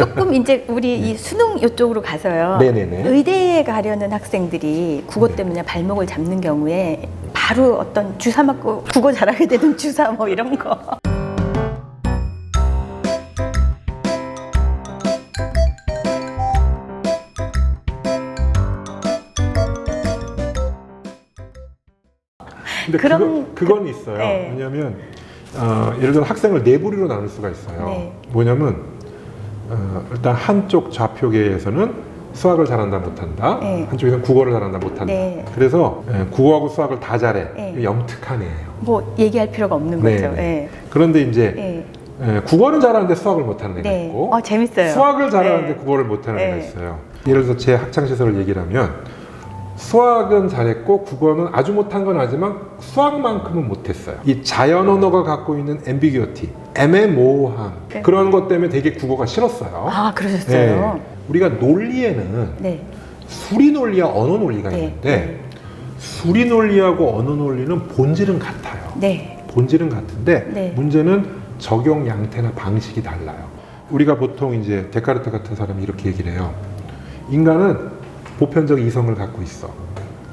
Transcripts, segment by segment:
조금 이제 우리 이 수능 이쪽으로 가서요. 네네네. 의대에 가려는 학생들이 국어 네. 때문에 발목을 잡는 경우에 바로 어떤 주사 맞고 국어 잘하게 되는 주사 뭐 이런 거. 근데 그런- 그거, 그건 있어요. 네. 왜냐하면 어, 예를 들어 학생을 네 부류로 나눌 수가 있어요. 네. 뭐냐면 어, 일단 한쪽 좌표계에서는 수학을 잘한다 못한다. 네. 한쪽에서는 국어를 잘한다 못한다. 네. 그래서 예, 국어하고 수학을 다 잘해. 네. 영특한 애예요. 뭐 얘기할 필요가 없는 네, 거죠. 네. 예. 그런데 이제 예. 예, 국어는 잘하는데 수학을 못하는 애가 네. 있고 어, 재밌어요. 수학을 잘하는데 네. 국어를 못하는 네. 애가 있어요. 예를 들어서 제 학창 시절을 얘기를 하면 수학은 잘했고 국어는 아주 못한 건 아니지만 수학만큼은 못했어요. 이 자연 언어가 갖고 있는 앰비규어티, 애매모호함 네. 그런 것 때문에 되게 국어가 싫었어요. 아, 그러셨어요. 네. 우리가 논리에는 네. 수리 논리와 언어 논리가 네. 있는데 수리 논리하고 언어 논리는 본질은 같아요. 네. 본질은 같은데 네. 문제는 적용 양태나 방식이 달라요. 우리가 보통 이제 데카르트 같은 사람이 이렇게 얘기를 해요. 인간은 보편적 이성을 갖고 있어.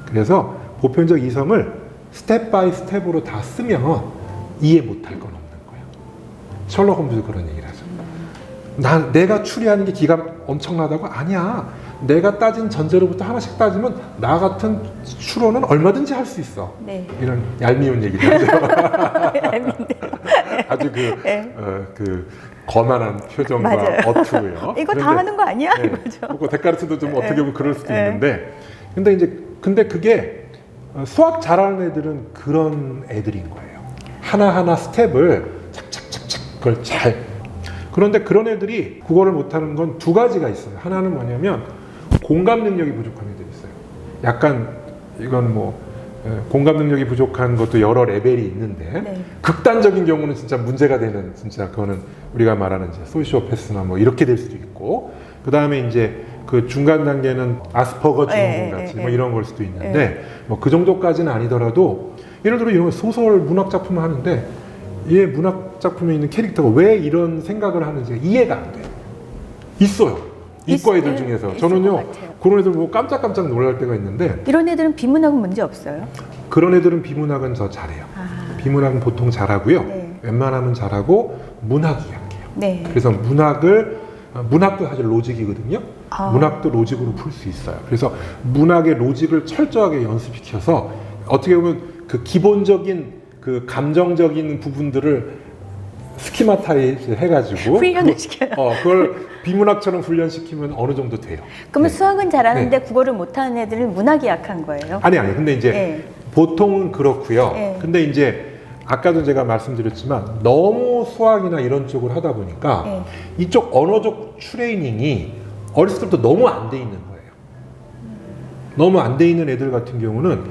그래서 보편적 이성을 스텝 바이 스텝으로 다 쓰면 이해 못할 건 없는 거예요. 셜록 홈즈도 그런 얘기를 하죠. 난 내가 추리하는 게 기가 엄청나다고 아니야. 내가 따진 전제로부터 하나씩 따지면 나 같은 추론은 얼마든지 할 수 있어. 네. 이런 얄미운 얘기를 하죠. 아주 그, 네. 어, 그 거만한 표정과 맞아요. 어투예요. 이거 다 하는 거 아니야? 네. 이거죠. 데카르트도 좀 어떻게 보면 그럴 수도 네. 있는데, 근데 이제 근데 그게 어, 수학 잘하는 애들은 그런 애들인 거예요. 하나 하나 스텝을 착착착착 그걸 잘. 그런데 그런 애들이 국어를 못하는 건 두 가지가 있어요. 하나는 뭐냐면 공감 능력이 부족한 애들이 있어요. 약간 이건 뭐 에, 공감 능력이 부족한 것도 여러 레벨이 있는데 네. 극단적인 경우는 진짜 문제가 되는 진짜 그거는 우리가 말하는 이제 소시오패스나 뭐 이렇게 될 수도 있고 그 다음에 이제 그 중간 단계는 아스퍼거 증후군 네, 같이 네, 뭐 네. 이런 걸 수도 있는데 뭐 그 정도까지는 아니더라도 예를 들어 이런 소설 문학 작품을 하는데 이 문학 작품에 있는 캐릭터가 왜 이런 생각을 하는지가 이해가 안 돼요. 있어요. 이과 있- 애들 예, 중에서 저는요. 그런 애들 보고 깜짝깜짝 놀랄 때가 있는데 이런 애들은 비문학은 문제 없어요. 그런 애들은 비문학은 더 잘해요. 아. 비문학은 보통 잘하고요. 네. 웬만하면 잘하고 문학이 약해요. 네. 그래서 문학을 어, 문학도 사실 로직이거든요. 아. 문학도 로직으로 풀 수 있어요. 그래서 문학의 로직을 철저하게 연습시켜서 어떻게 보면 그 기본적인 그 감정적인 부분들을 스키마 타이즈 해가지고 훈련을 그- 시켜요. 어, 그걸 비문학처럼 훈련시키면 어느 정도 돼요. 그러면 네. 수학은 잘하는데 국어를 못하는 애들은 문학이 약한 거예요. 아니 아니 근데 이제 네. 보통은 그렇고요. 네. 근데 이제 아까도 제가 말씀드렸지만 너무 수학이나 이런 쪽을 하다 보니까 네. 이쪽 언어적 트레이닝이 어렸을 때부터 너무 안 돼 있는 거예요. 너무 안 돼 있는 애들 같은 경우는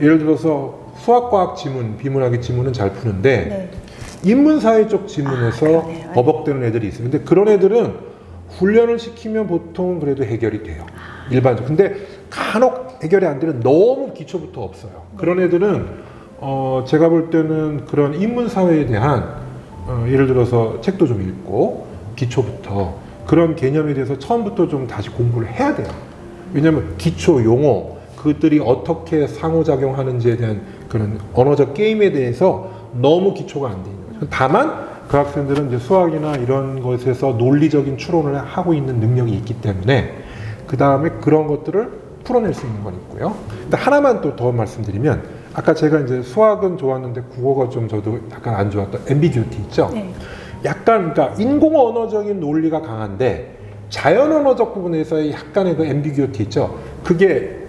예를 들어서 수학과학 지문, 비문학의 지문은 잘 푸는데 네. 인문사회 쪽 지문에서 아. 버벅대는 애들이 있어요. 근데 그런 애들은 훈련을 시키면 보통 그래도 해결이 돼요. 일반적으로. 근데 간혹 해결이 안 되는 너무 기초부터 없어요. 그런 애들은 어, 제가 볼 때는 그런 인문사회에 대한 어, 예를 들어서 책도 좀 읽고 기초부터 그런 개념에 대해서 처음부터 좀 다시 공부를 해야 돼요. 왜냐하면 기초 용어 그들이 어떻게 상호작용하는지에 대한 그런 언어적 게임에 대해서 너무 기초가 안 돼 있는. 다만 그 학생들은 이제 수학이나 이런 것에서 논리적인 추론을 하고 있는 능력이 있기 때문에 그 다음에 그런 것들을 풀어낼 수 있는 건 있고요. 근데 하나만 또 더 말씀드리면 아까 제가 이제 수학은 좋았는데 국어가 좀 저도 약간 안 좋았던 앰비규티 있죠. 네. 약간 그러니까 인공 언어적인 논리가 강한데 자연 언어적 부분에서의 약간의 그 앰비규티 있죠. 그게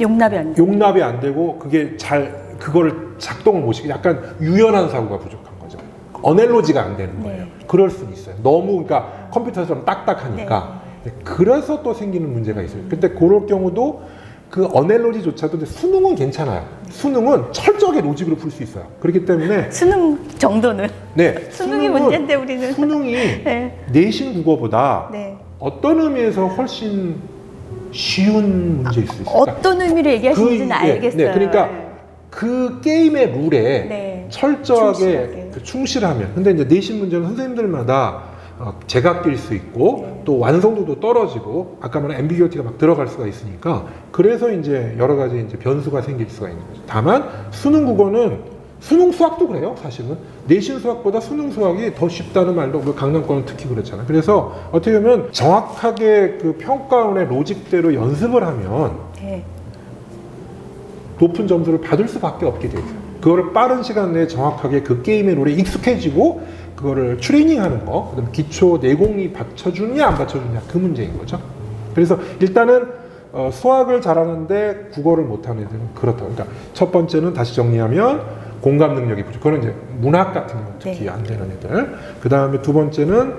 용납이 안 돼. 용납이 안 되고 그게 잘 그거를 작동을 못 시키고 약간 유연한 사고가 부족한 거죠. 어넬로지가 안 되는 거예요. 네. 그럴 수는 있어요. 너무 그러니까 컴퓨터처럼 딱딱하니까. 네. 그래서 또 생기는 문제가 있어요. 근데 그럴 경우도 그 어넬로지조차도 수능은 괜찮아요. 수능은 철저하게 로직으로 풀 수 있어요. 그렇기 때문에 수능 정도는 네 수능이 문제인데 우리는 수능이 네. 내신 국어보다 네. 어떤 의미에서 훨씬 쉬운 문제일 수 있어요. 그러니까 어떤 의미로 얘기하시는지는 예, 알겠어요. 네, 그러니까 그 게임의 룰에 네. 철저하게 충실하게. 그 충실하면. 근데 이제 내신 문제는 선생님들마다 어, 제각길 수 있고 또 완성도도 떨어지고 아까 말한 앰비규어티가 막 들어갈 수가 있으니까 그래서 이제 여러 가지 이제 변수가 생길 수가 있는 거죠. 다만 수능 국어는 수능 수학도 그래요, 사실은. 내신 수학보다 수능 수학이 더 쉽다는 말도 그 강남권은 특히 그렇잖아요. 그래서 어떻게 보면 정확하게 그 평가원의 로직대로 연습을 하면 네. 높은 점수를 받을 수밖에 없게 되죠. 그거를 빠른 시간 내에 정확하게 그 게임의 룰에 익숙해지고 그거를 트레이닝하는 거, 그다음에 기초 내공이 받쳐주느냐 안 받쳐주느냐 그 문제인 거죠. 그래서 일단은 어, 수학을 잘하는데 국어를 못하는 애들은 그렇다. 그러니까 첫 번째는 다시 정리하면 공감 능력이 부족. 그거는 이제 문학 같은 경우 특히 네. 안 되는 애들. 그 다음에 두 번째는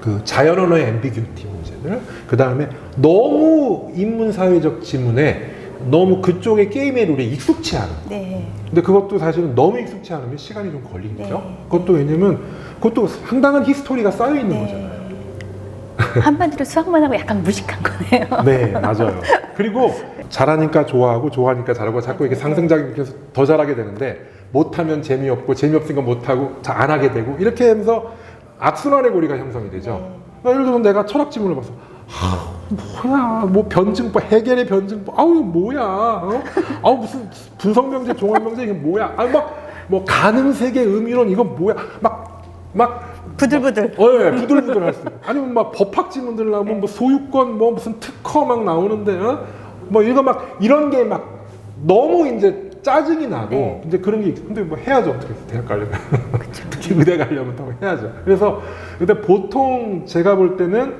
그 자연 언어의 앰비규티 문제들. 그 다음에 너무 인문 사회적 지문에 너무 그쪽의 게임의 룰에 익숙치 않은. 네. 근데 그것도 사실은 너무 익숙치 않으면 시간이 좀 걸리겠죠. 네. 그것도 왜냐면 그것도 상당한 히스토리가 쌓여 있는 네. 거잖아요. 한마디로 수학만 하고 약간 무식한 거네요. 네, 맞아요. 그리고 잘하니까 좋아하고 좋아하니까 잘하고 자꾸 이렇게 상승작용해서 더 잘하게 되는데 못하면 재미없고 재미없으니까 못하고 잘 안 하게 되고 이렇게 하면서 악순환의 고리가 형성이 되죠. 그러니까 예를 들어서 내가 철학 지문을 봐서 아, 뭐야 뭐 변증법 해결의 변증법 아우 뭐야 어? 아우 무슨 분석명제 종합명제 이게 뭐야 아 막 뭐 가능 세계 의미론 이거 뭐야 막 막 부들부들. 어, 예, 부들부들 할 수 있어요. 아니면 막 법학 지문들 나오면 뭐 소유권 뭐 무슨 특허 막 나오는데, 어? 뭐 이거 막 이런 게 막 너무 이제 짜증이 나고, 네. 이제 그런 게, 있- 근데 뭐 해야죠. 어떻게 대학 가려면. 특히 의대 가려면 또 해야죠. 그래서, 근데 보통 제가 볼 때는,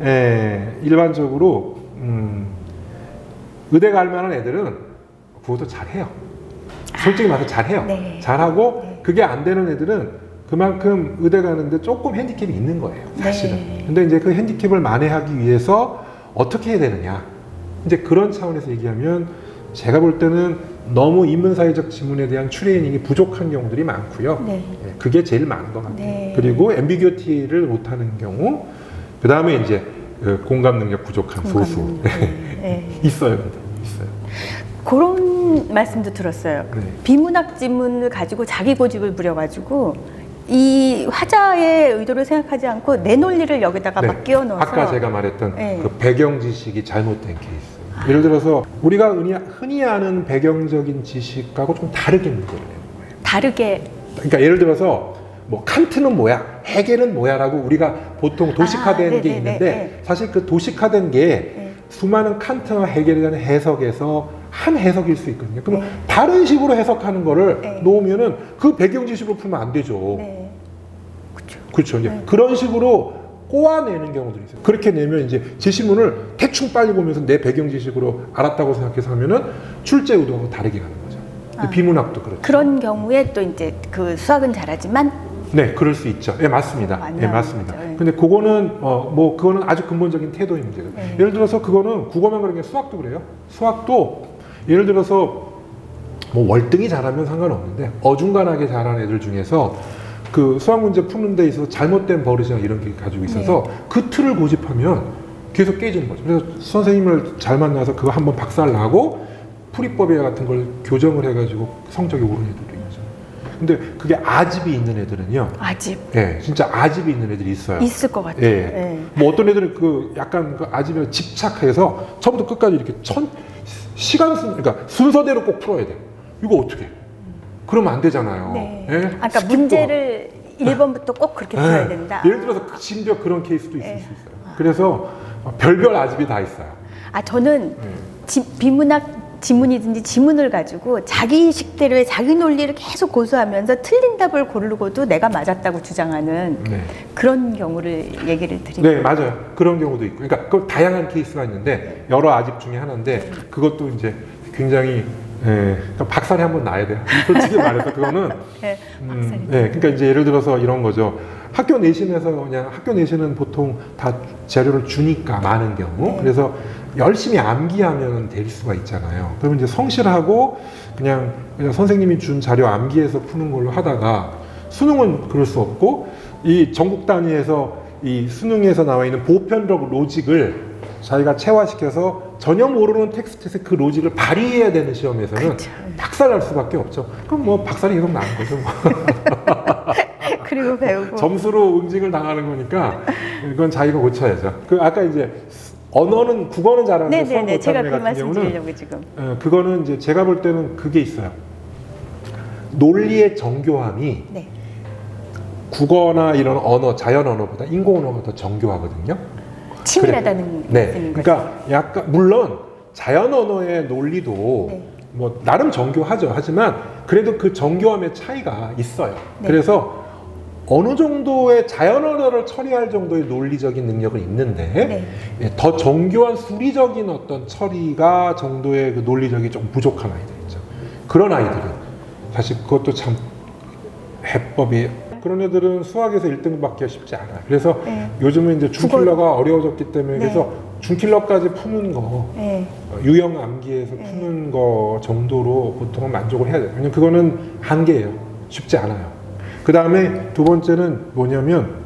에, 일반적으로, 음, 의대 갈 만한 애들은 그것도 잘해요. 솔직히 말해서 잘해요. 네. 잘하고 네. 그게 안 되는 애들은 그만큼 의대 가는데 조금 핸디캡이 있는 거예요. 사실은. 네. 근데 이제 그 핸디캡을 만회하기 위해서 어떻게 해야 되느냐. 이제 그런 차원에서 얘기하면 제가 볼 때는 너무 인문사회적 지문에 대한 트레이닝이 부족한 경우들이 많고요. 네. 예, 그게 제일 많은 것 같아요. 네. 그리고 앰비규어티를 못하는 경우, 그 다음에 이제 그 공감 능력 부족한 소수 공감 능력. 네. 네. 있어요. 있어요. 그런 말씀도 들었어요. 네. 비문학 지문을 가지고 자기 고집을 부려가지고 이 화자의 의도를 생각하지 않고 내 논리를 여기다가 네. 막 끼워 넣어서 아까 제가 말했던 네. 그 배경 지식이 잘못된 케이스. 예를 들어서 우리가 흔히, 흔히 아는 배경적인 지식하고 좀 다르게 문제를 내는 거예요. 다르게 그러니까 예를 들어서 뭐 칸트는 뭐야, 해겔은 뭐야라고 우리가 보통 도식화된 아, 게 있는데 네. 사실 그 도식화된 게 네. 수많은 칸트와 해겔에 대한 해석에서 한 해석일 수 있거든요. 그럼 네. 다른 식으로 해석하는 거를 네. 놓으면은 그 배경 지식으로 풀면 안 되죠. 네. 그렇죠. 그렇죠. 네. 그런 식으로 꼬아내는 경우들이 있어요. 그렇게 내면 이제 제시문을 대충 빨리 보면서 내 배경 지식으로 알았다고 생각해서 하면은 출제 의도하고 다르게 가는 거죠. 아. 비문학도 그렇죠. 그런 경우에 또 이제 그 수학은 잘하지만 네, 그럴 수 있죠. 예, 맞습니다. 안 예, 맞습니다. 거죠. 예. 근데 그거는 어, 뭐 그거는 아주 근본적인 태도의 문제예요. 네. 예를 들어서 그거는 국어만 그런 게 수학도 그래요. 수학도 예를 들어서 뭐 월등히 잘하면 상관없는데 어중간하게 잘하는 애들 중에서 그 수학 문제 푸는 데 있어서 잘못된 버릇이나 이런 게 가지고 있어서 네. 그 틀을 고집하면 계속 깨지는 거죠. 그래서 선생님을 잘 만나서 그거 한번 박살 나고 풀이법에 같은 걸 교정을 해가지고 성적이 애들도 있죠. 근데 그게 아집이 있는 애들은요. 아직 예, 진짜 아집이 있는 애들이 있어요. 있을 것 같아요. 예. 예. 뭐 어떤 애들은 그 약간 그 아집에 집착해서 처음부터 끝까지 이렇게 천 시간 순 그러니까 순서대로 꼭 풀어야 돼. 이거 어떻게? 그러면 안 되잖아요. 네. 예? 아까 스킵도 문제를 1번부터 꼭 그렇게. 풀어야 예. 된다. 예를 들어서 그 심지어 그런 케이스도 있을 예. 수 있어요. 그래서 별별 아집이 다 있어요. 아 저는 예. 지- 비문학 지문이든지 지문을 가지고 자기 식대로의 자기 논리를 계속 고수하면서 틀린 답을 고르고도 내가 맞았다고 주장하는 네. 그런 경우를 얘기를 드립니다. 네, 맞아요. 그런 경우도 있고. 그러니까 그 다양한 케이스가 있는데 여러 아집 중에 하나인데 그것도 이제 굉장히 예, 박살이 한번 나야 돼요. 솔직히 말해서 그거는 네, 음. 네, 그러니까 이제 예를 들어서 이런 거죠. 학교 내신에서 그냥 학교 내신은 보통 다 재료를 주니까 많은 경우 네. 그래서 열심히 암기하면 될 수가 있잖아요. 그러면 이제 성실하고 그냥, 그냥 선생님이 준 자료 암기해서 푸는 걸로 하다가 수능은 그럴 수 없고 이 전국 단위에서 이 수능에서 나와 있는 보편적 로직을 자기가 체화시켜서 전혀 모르는 텍스트에서 그 로직을 발휘해야 되는 시험에서는 그쵸. 박살날 수밖에 없죠. 그럼 뭐 박살이 계속 나는 거죠. 뭐. 그리고 배우고. 점수로 응징을 당하는 거니까 이건 자기가 고쳐야죠. 그 아까 이제 언어는 국어는 잘하는데 수학 네네네. 제가 못하는 그애 같은 경우는 말씀드리려고 지금. 어, 그거는 이제 제가 볼 때는 그게 있어요. 논리의 정교함이 네. 국어나 이런 언어, 자연 언어보다 인공 언어가 더 정교하거든요. 친밀하다는 네. 말씀인 거죠. 그러니까 약간 물론 자연 언어의 논리도 네. 뭐 나름 정교하죠. 하지만 그래도 그 정교함의 차이가 있어요. 네. 그래서 어느 정도의 자연 언어를 처리할 정도의 논리적인 능력은 있는데 네. 예, 더 정교한 수리적인 어떤 처리가 정도의 그 논리력이 좀 부족한 아이들 있죠. 그런 아이들은 사실 그것도 참 해법이 그런 애들은 수학에서 1등 받기가 쉽지 않아요. 그래서 네. 요즘은 이제 중킬러가 어려워졌기 때문에 네. 그래서 중킬러까지 푸는 거 네. 어, 유형 암기에서 네. 푸는 거 정도로 보통은 만족을 해야 돼요. 왜냐면 그거는 한계예요. 쉽지 않아요. 그 다음에 두 번째는 뭐냐면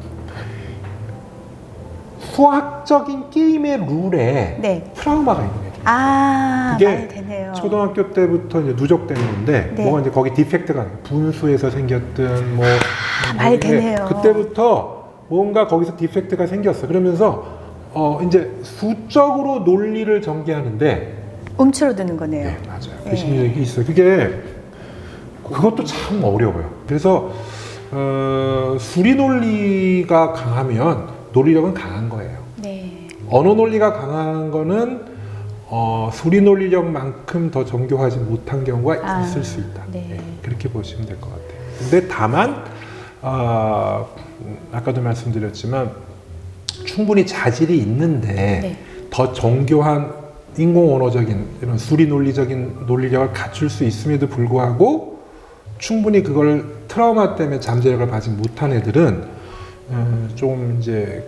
수학적인 게임의 룰에 네. 트라우마가 있는 애들. 아, 그게. 초등학교 때부터 이제 누적된 건데 네. 뭐가 이제 거기 디펙트가. 분수에서 생겼든 뭐 많이 이게 되네요. 그때부터 뭔가 거기서 디펙트가 생겼어. 그러면서 어 이제 수적으로 논리를 전개하는데 움츠러드는 거네요. 네, 맞아요. 네. 그 있어요. 그게 그것도 참 어려워요. 그래서 어, 수리 논리가 강하면 논리력은 강한 거예요. 네. 언어 논리가 강한 거는 어, 수리 논리력만큼 더 정교하지 못한 경우가 아, 있을 수 있다. 네. 네, 그렇게 보시면 될 것 같아요. 근데 다만 어, 음, 아까도 말씀드렸지만 충분히 자질이 있는데 네. 더 정교한 인공 언어적인 이런 수리 논리적인 논리력을 갖출 수 있음에도 불구하고 충분히 그걸 트라우마 때문에 잠재력을 받지 못한 애들은 어, 좀 이제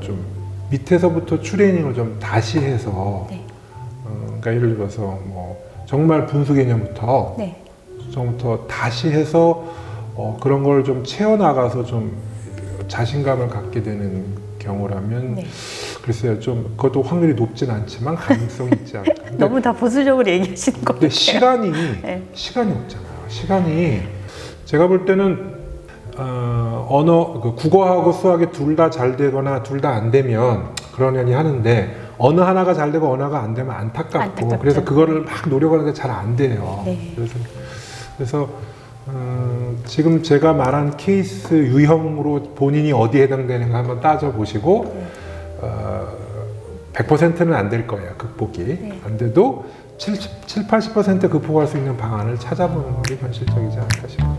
그이좀 밑에서부터 트레이닝을 좀 다시 해서 네. 어, 그러니까 예를 들어서 뭐 정말 분수 개념부터 네. 좀부터 다시 해서 어, 그런 걸 좀 채워 나가서 좀 자신감을 갖게 되는 경우라면 네. 글쎄요 좀 그것도 확률이 높진 않지만 가능성이 있지 않을까. 근데, 너무 다 보수적으로 얘기하시는 것 근데 같아요. 시간이 네. 시간이 없잖아요. 시간이 제가 볼 때는 어, 언어 그 국어하고 수학이 둘 다 잘 되거나 둘 다 안 되면 그러려니 하는데 어느 하나가 잘 되고 어느 하나가 안 되면 안타깝고 안타깝죠. 그래서 그거를 막 노력하는데 잘 안 돼요. 네. 그래서 그래서 음, 지금 제가 말한 케이스 유형으로 본인이 어디에 해당되는가 한번 따져 보시고 네. 어, 100%는 안 될 거예요 극복이 네. 안 돼도 70, 80% 극복할 수 있는 방안을 찾아보는 것이 현실적이지 않을까 싶어요.